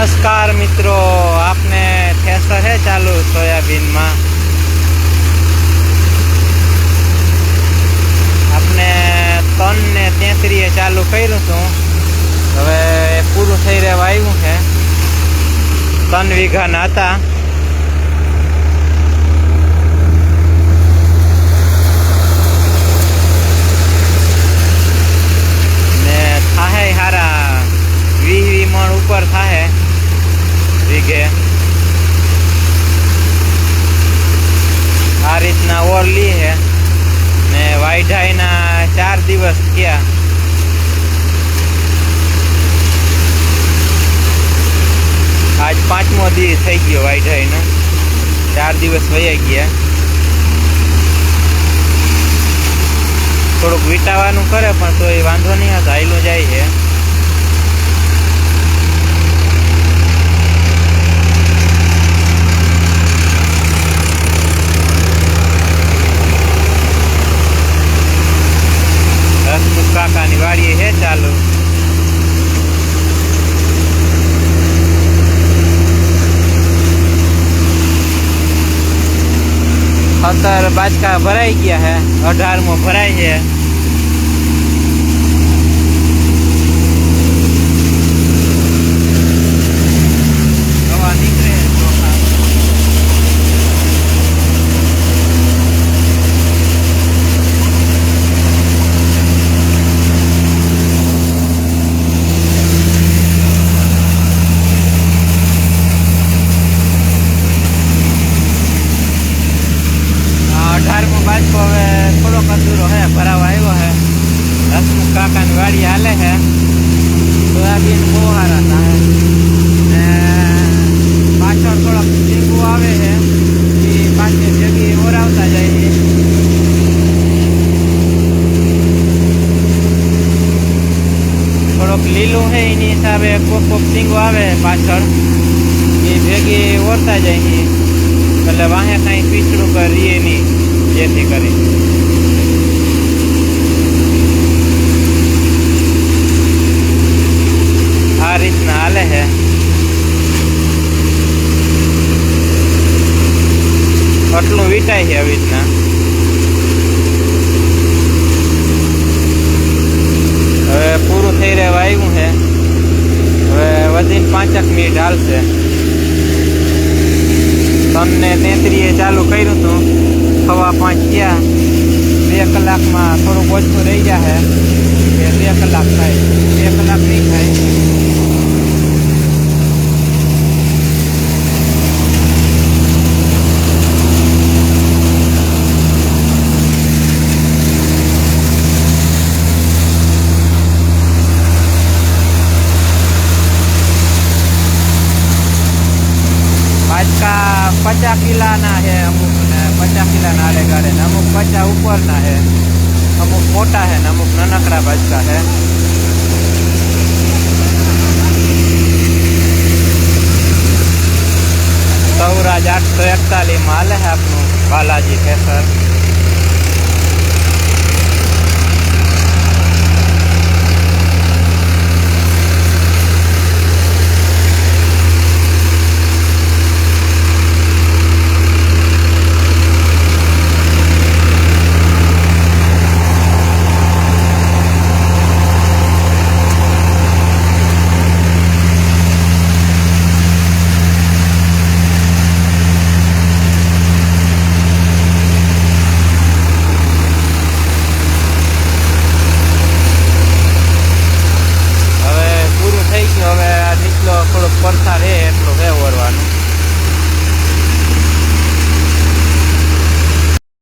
નમસ્કાર મિત્રો, આપને થેસર હે ચાલુ સોયાબીનમાં? આપને ત્રણ ને તેત્રીએ ચાલુ કર્યું હતું. હવે પૂરું થઈ રહેવા આવ્યું છે. ત્રણ વીઘાના હતા. ને થાહે હારા વીસ વી મણ ઉપર થાહે. વીઘે. આ રીતના ઓર લી હે. ને વાઈઢાઈના ચાર દિવસ થયા. આજ પાંચમો દી થઈ ગયો વાઈઢાઈનો ચાર દિવસ વયા ગયા. થોડુંક વીટાવાનું કરે પણ તો એ વાંધો નહીં હતો હાઈલું જાય છે. હસમુખ કાકાની વાડીએ છે ચાલુ ખતર બાચકા ભરાઈ ગયા હે અઢારમો ભરાય છે હવા નીકળે છે ચોખા. આ અઢારમો બાજકો હવે થોડોક અધૂરો હે ભરાવા આવ્યો હે હસમુખ કાકાની વાડી હાલે છે સોયાબીન બહુ સારા થાય ને પાછળ થોડોક લીંબુ આવે છે એ પાછી ભેગી ઓરાવતા જાય છે થોડોક લીલું છે, એની હિસાબે કોક કોક સિંગો આવે પાછળ. એ ભેગી ઓરતા જાય છે. એટલે વાહે કાંઈ પીછડું કરીએ નહીં, જેથી કરી. આ રીતના હાલે છે. આટલું વીટાય છે આવી રીતના. હવે પૂરું થઈ વધીને પાંચક મિનિટ હાલશે. તમને તેત્રીએ ચાલુ કર્યું હતું. સવા પાંચ ગયા બે કલાકમાં થોડુંક ઓછું રહી જશે કે બે કલાક થાય. બે કલાક નહીં થાય. પચાસ કિલાના છે અમુક ને પચાસ કિલાના આડે ગાડે ને, અમુક પચાસ ઉપરના છે અમુક મોટા છે ને, અમુક નાનકડા બાજકા છે સૌરાજ આઠસો એકતાલીસમાં હાલે છે આપણું બાલાજી કેસર. વરસાદ રહે એટલો રહેવું